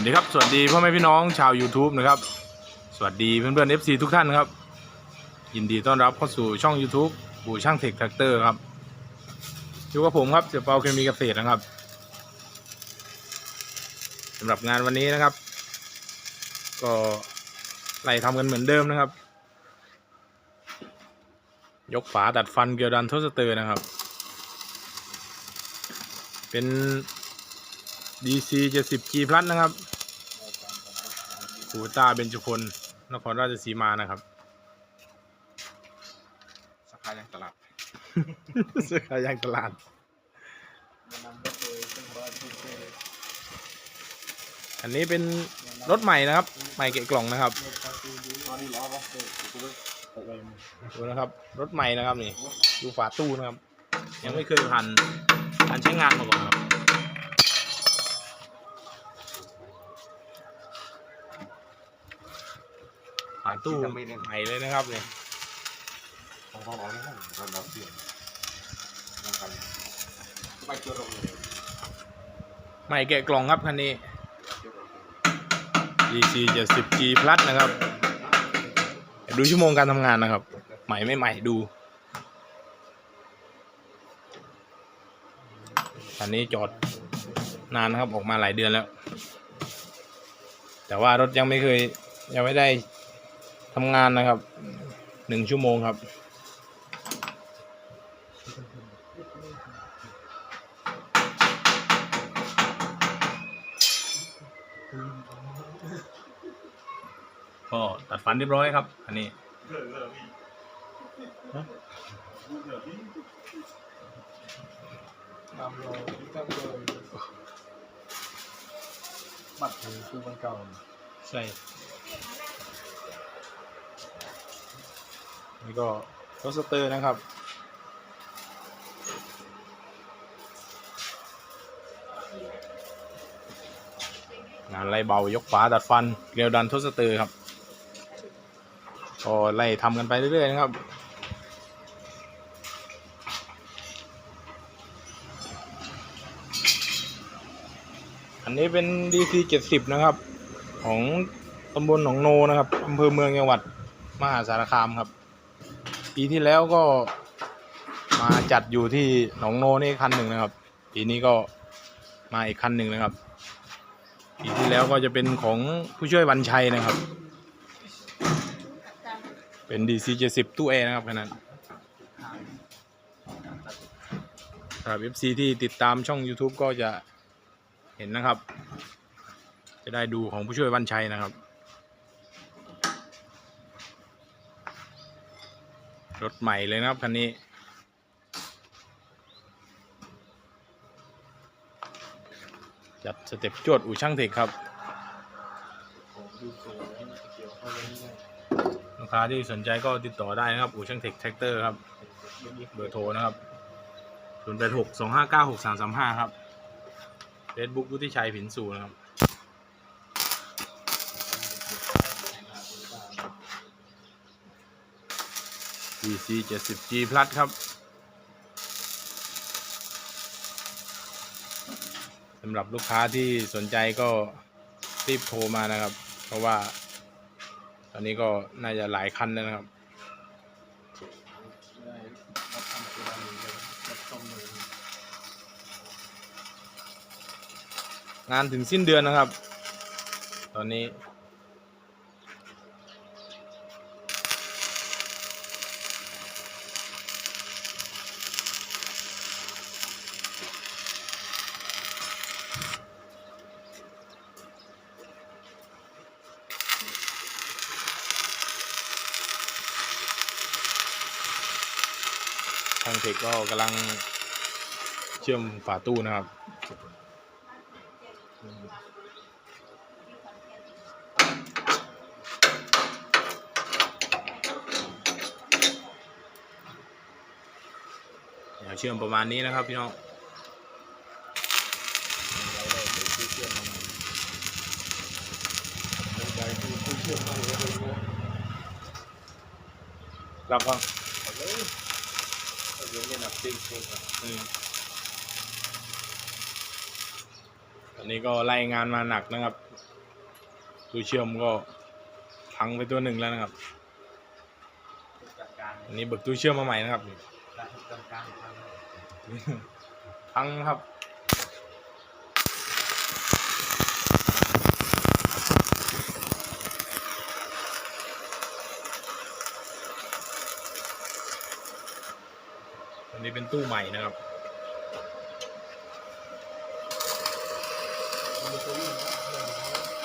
วัสดีครับ สวัสดีพ่อแม่พี่น้องชาว YouTube นะครับ สวัสดีเพื่อนๆ FC ทุกท่านนะครับ ยินดีต้อนรับเข้าสู่ช่อง YouTube ปู่ช่างเทคแท็กเตอร์ครับอยู่กับผมครับเสี่ยเปาเคมีเกษตรนะครับสำหรับงานวันนี้นะครับ ก็ไล่ทำกันเหมือนเดิมนะครับ ยกฝาดัดฟันเกียวดันทสเตอร์นะครับ เป็น DC 70 G Plus นะครับ กูต้าเบญจพลนครราชสีมานะครับ สาขายังตลาดเสื้อขายยางตลาด อันนี้เป็นรถใหม่นะครับ ใหม่เกะกล่องนะครับดูนะครับ รถใหม่นะครับนี่ ดูฝาตู้นะครับ ยังไม่เคยผ่านการใช้งานมาก่อนครับาตู้ใหม่เลยนะครับเนี่ยของของเราเนี่ยเราเราเปลี่ยนนะครับไปเจอลงเลยใหม่แกะกล่องครับคันนี้ DC 70 G Plus นะครับ ดูชั่วโมงการทำงานนะครับ ใหม่ไม่ใหม่ดูคันนี้จอดนานนะครับออกมาหลายเดือนแล้ว แต่ว่ารถยังไม่เคยยังไม่ได้ ทำงานนะครับหนึ่งชั่วโมงครับ ก็ตัดฟันเรียบร้อยครับ อันนี้ตามเราตั้งเลยบัตรคือมันเก่าใช่ นี่ก็รสเตอร์นะครับ งานไล่เบายกฝาดัดฟัน เกลียวดันทสเตอร์ครับ ก็ไล่ทำกันไปเรื่อยๆนะครับอันนี้เป็น DC 70 นะครับ ของตำบลหนองโนนะครับอำเภอเมืองจังหวัด มหาสารคามครับ ปีที่แล้วก็มาจัดอยู่ที่หนองโนนี่คันหนึ่งนะครับ ปีนี้ก็มาอีกคันหนึ่งนะครับ ปีที่แล้วก็จะเป็นของผู้ช่วยวันชัยนะครับ เป็น DC 70ตู้แอร์นะครับคันนั้นสำหรับ FC ที่ติดตามช่อง YouTube ก็จะเห็นนะครับ จะได้ดูของผู้ช่วยวันชัยนะครับ รถใหม่เลยนะครับคันนี้ จัดสเต็ปจวดอู่ช่างเทคครับ ลูกค้าที่สนใจก็ติดต่อได้นะครับ อู่ช่างเทคแท็กเตอร์ครับ เบอร์โทรนะครับ0 8 6 2 5 9 6 3 3 5 ครับเฟซบุ๊กวุฒิชัยผินสูนะครับ DC 70 G Plus ครับ สำหรับลูกค้าที่สนใจก็รีบโทรมานะครับ เพราะว่า ตอนนี้ก็น่าจะหลายคันแล้วนะครับงานถึงสิ้นเดือนนะครับ ตอนนี้างเทคก็กำลังเชื่อมฝาตู้นะครับเดี๋ยวเชื่อมประมาณนี้นะครับพี่น้องรับฟัง ตอนนี้ก็ไล่งานมาหนักนะครับตูเชื่อมก็พังไปตัวหนึ่งแล้วนะครับอันนี้เบิกตู้เชื่อมมาใหม่นะครับจัดการทางพังครับ นี้เป็นตู้ใหม่นะครับ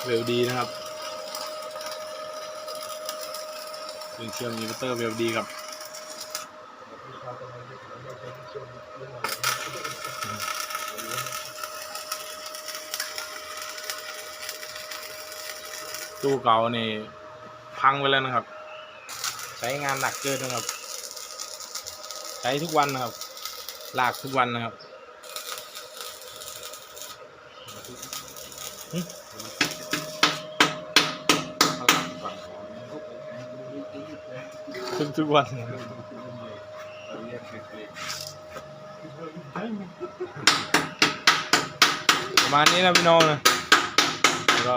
เวลดีนะครับเป็นเชื่อมอินเวอร์เตอร์เวลดีครับตู้เก่านี่พังไปแล้วนะครับ ใช้งานหนักเกินนะครับ ช้ทุกวันนะครับ ลากทุกวันนะครับทุกทุกวันประมาณนี้นะพี่น้องนะแล้วก็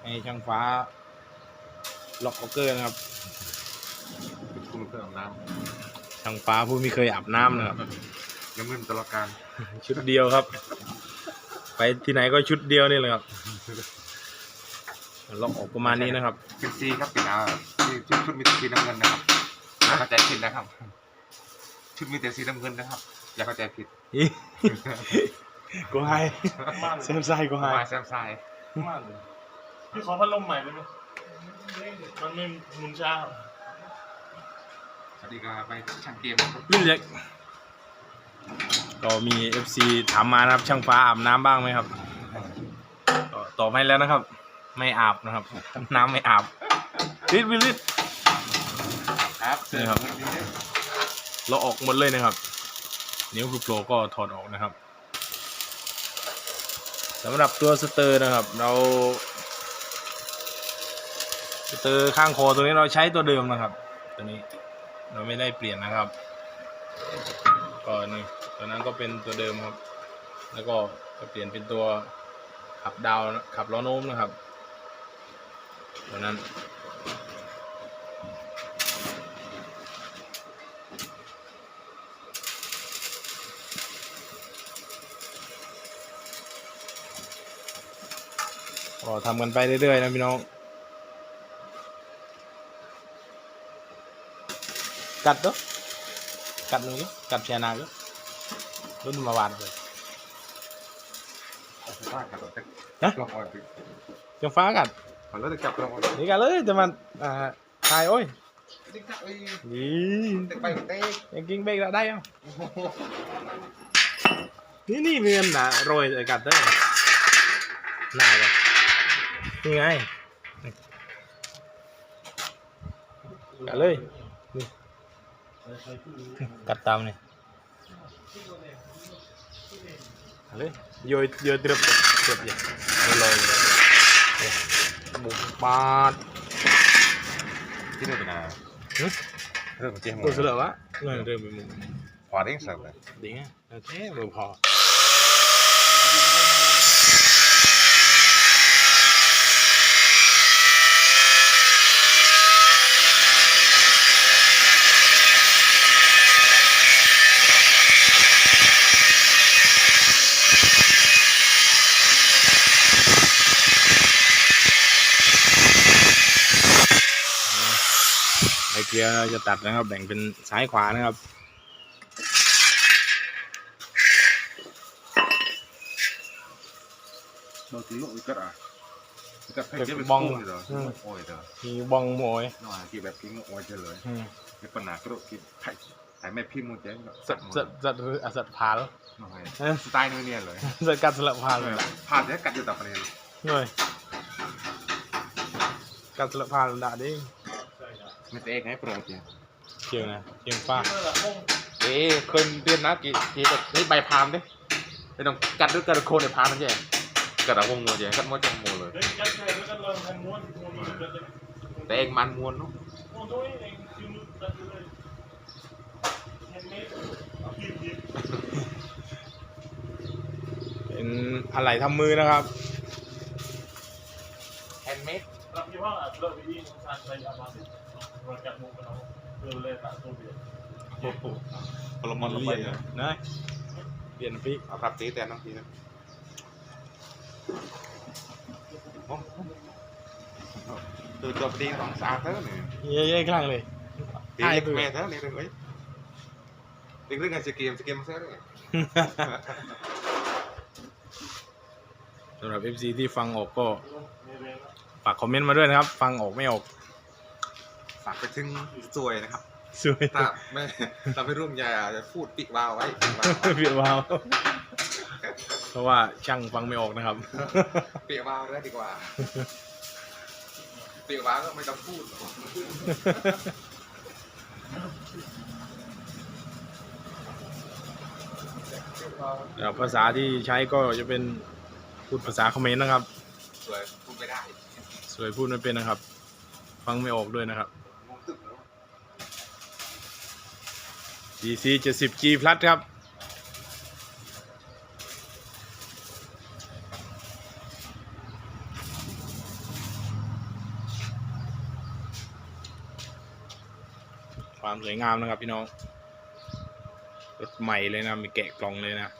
ให้ช่างฟ้าล็อกเกอร์นะครับคุณเครื่องอาบน้ำ ช่างฟ้าผู้ไม่เคยอาบน้ำนะครับำน้ำเงินตลอดการชุดเดียวครับ ไปที่ไหนก็ชุดเดียวนี่แหละครับล็อกออกประมาณนี้นะครับ เป็นซีครับเป็นอ่าที่ชุดชุดมีแต่สีน้ำเงินนะครับอย่าเข้าใจผิดนะครับ ชุดมีแต่สีน้ำเงินนะครับ อย่าเข้าใจผิดกูให้เซมไซกูให้มาแซมไซพี่ขอพัดลมใหม่ได้ไหมมันไม่หมุนช้าครับ สวัสดีครับไปช่างเกมครับรุ่นเล็ก ก็มี FC ถามมานะครับ ช่างฟ้าอาบน้ำบ้างไหมครับก็ตอบให้แล้วนะครับ ไม่อาบนะครับ น้ำไม่อาบริดวิลิด ครับนี่ครับ เราออกหมดเลยนะครับ นิ้วคือโปรก็ถอดออกนะครับสำหรับตัวสเตอร์นะครับ เราสเตอร์ข้างคอตัวนี้เราใช้ตัวเดิมนะครับ ตัวนี้ เราไม่ได้เปลี่ยนนะครับก็นี่ตัวนั้นก็เป็นตัวเดิมครับ แล้วก็จะเปลี่ยนเป็นตัวขับดาวขับล้อโน้มนะครับ ตัวนั้นก็ทำกันไปเรื่อยๆนะพี่น้อง กัดเด้อกัดนู้กัดแชนาเด้อรุ่นมาวานเลยว่ากันแต่ฮะจังฟ้ากัดขอเลิกจับลงนี่กันเลยจะมาอ่าถ่ายโอ้ยนี่เตะไปเตะยังกินเบรกได้ยังนี่นี่เมียนนะโรยกัดเด้อหน้ากันนี่ไงกัด เลยนี่กัดตามนี่กัดเลยโยยโยยเดือบเดือบอย่างลอยๆบุกปาด ที่เรื่องเป็นอะไร หึ เรื่องของเจ๊หม ตัวเสือวะเงินเริ่มไปมุม พอได้เสร็จเลย ดีไงโอเคมือพอไอ เกียร์เราจะตัดนะครับ แบ่งเป็นซ้ายขวานะครับเราตีลูกก็อะกับเพชรเยอะเป็นบ้องเลยเหรอโอ้ยเด้อมีบองโมยน้อยกี่แบบพิงโอ้ยเจอเลยอืมมีปัญหากระโดดกินไข่ไข่แม่พิมพ์มูเจ๊ก็สัตสัตสัตหรืออสัตพาแล้วน้อยเอ้ยสไตล์นู้นเนี่ยเลยสัตกัดสลับพาเลยผ่านแล้วกัดอยู่ต่อไปเลยหน่อยกัดสลับพาเลยด่าดิ ไม่เตะให้โปรเจ๊เกี่ยวนะเกี่ยวฟ้าเอ๊ะเคยเรียนนะกี่กี่แบบนี่ใบพามดิไม่ต้องกัดด้วยกระโคนในพามนั่นแย่กระวงมัวเจ๊กัดมดจังมัวเลยเฮ้ยยัดแค่แล้วก็ลองทำม้วนม้วนม้วนกันเลยแต่เองมันมวนเนาะม้วนตัวเองคือมือกันเลยแฮนด์เมดเอาพิมพ์พิมพ์เป็นอะไรทำมือนะครับแฮนด์เมเลิกไปยิ่งสารไปอย่ามาสิเราจับมุกกันเราเดิ โอ้โหพลมอนลงไปเลยนะเปลี่ยนพี่เอาครับตีแต่น้องทีนะโอ้โหตัวตัวดีของสาเท่าเนี่ย เย้ๆข้างเลย ตีเล็กแม่เท่าเนี่ยเลยเด็กเรื่องการสเกมสเกมมาเท่าเนี่ยสำหรับ FC ที่ฟังออกก็นี่เลยนะฝากคอมเมนต์มาด้วยนะครับ ฟังออกไม่ออกฝากไปถึงสวยนะครับสวยถ้าไม่เราไม่ร่วมอย่าจะพูดปิวาวไว้ปิวาวเปลี่ยนวาวเพราะว่าช่างฟังไม่ออกนะครับ ปิวาวได้ดีกว่าปิวาวก็ไม่ต้องพูดหรอกแล้วภาษาที่ใช้ก็จะเป็นพูดภาษาเขมรนะครับ สวยพูดไม่ได้ สวยพูดไม่เป็นนะครับ ฟังไม่ออกด้วยนะครับ DC 70 G Plus ครับ ความสวยงามนะครับพี่น้อง รถใหม่เลยนะ มีแกะกล่องเลยนะ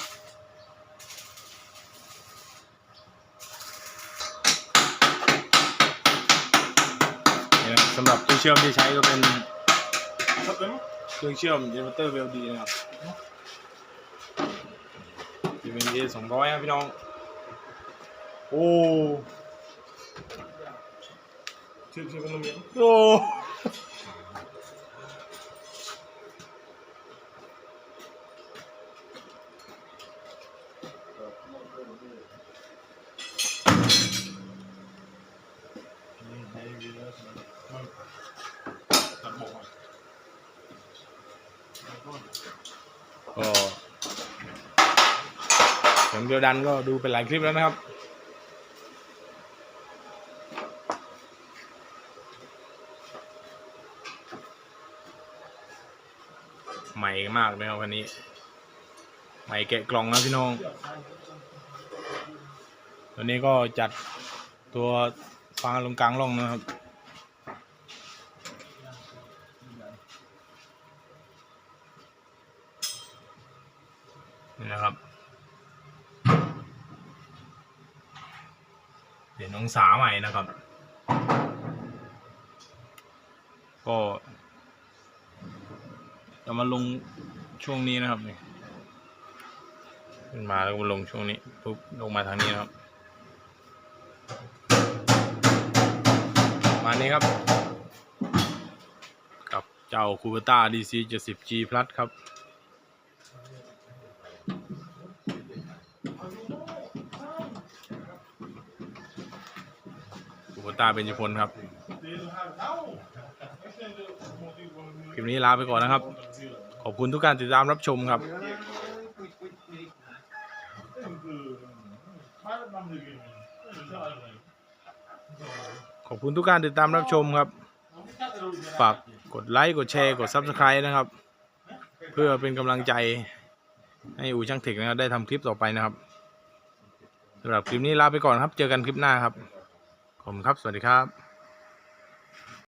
สำหรับตู้เชื่อมที่ใช้ก็เป็นครับ เต็มเครื่องเชื่อมอินเวอร์เตอร์เวลดีนะครับจะเป็น A สองร้อยนะพี่น้อง โอ้ชื่อชื่อขนมเย็นโอ้ ตัดหมกอะ ก็ผมเดียวดันก็ดูเป็นหลายคลิปแล้วนะครับ ใหม่มากเลยครับวันนี้ ใหม่แกะกล่องนะพี่น้อง ตัวนี้ก็จัดตัวฟังลงกลางร่องนะครับ นี่นะครับเปลี่ยน องศาใหม่นะครับ ก็จะมาลงช่วงนี้นะครับนี่ขึ้นมาแล้วก็มาลงช่วงนี้ปุ๊บลงมาทางนี้นะครับมานี้ครับ กับเจ้าคูเบต้า DC 70G Plus ครับุตาเป็นจิพลครับ คลิปนี้ลาไปก่อนนะครับ ขอบคุณทุกการติดตามรับชมครับ ขอบคุณทุกการติดตามรับชมครับ ฝากกดไลค์ กดแชร์ กด Subscribe นะครับ เพื่อเป็นกำลังใจให้อูช่างเทคนะครับได้ทำคลิปต่อไปนะครับสำหรับคลิปนี้ลาไปก่อนครับ เจอกันคลิปหน้าครับ ผมครับ สวัสดีครับ